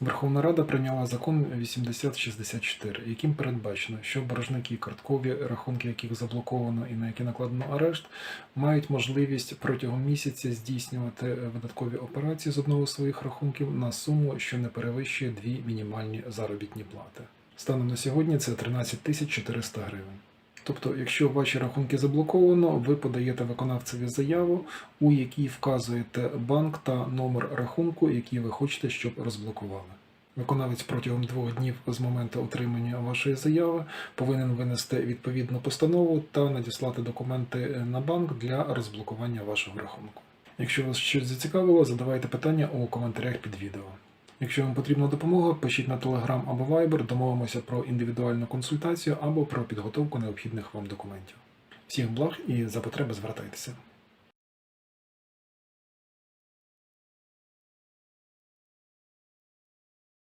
Верховна Рада прийняла закон 8064, яким передбачено, що боржники, карткові рахунки, яких заблоковано і на які накладено арешт, мають можливість протягом місяця здійснювати видаткові операції з одного з своїх рахунків на суму, що не перевищує дві мінімальні заробітні плати. Станом на сьогодні це 13 тисяч 400 гривень. Тобто, якщо ваші рахунки заблоковано, ви подаєте виконавцеві заяву, у якій вказуєте банк та номер рахунку, який ви хочете, щоб розблокували. Виконавець протягом двох днів з моменту отримання вашої заяви повинен винести відповідну постанову та надіслати документи на банк для розблокування вашого рахунку. Якщо вас щось зацікавило, задавайте питання у коментарях під відео. Якщо вам потрібна допомога, пишіть на Telegram або Viber, домовимося про індивідуальну консультацію або про підготовку необхідних вам документів. Всіх благ і за потреби звертайтеся.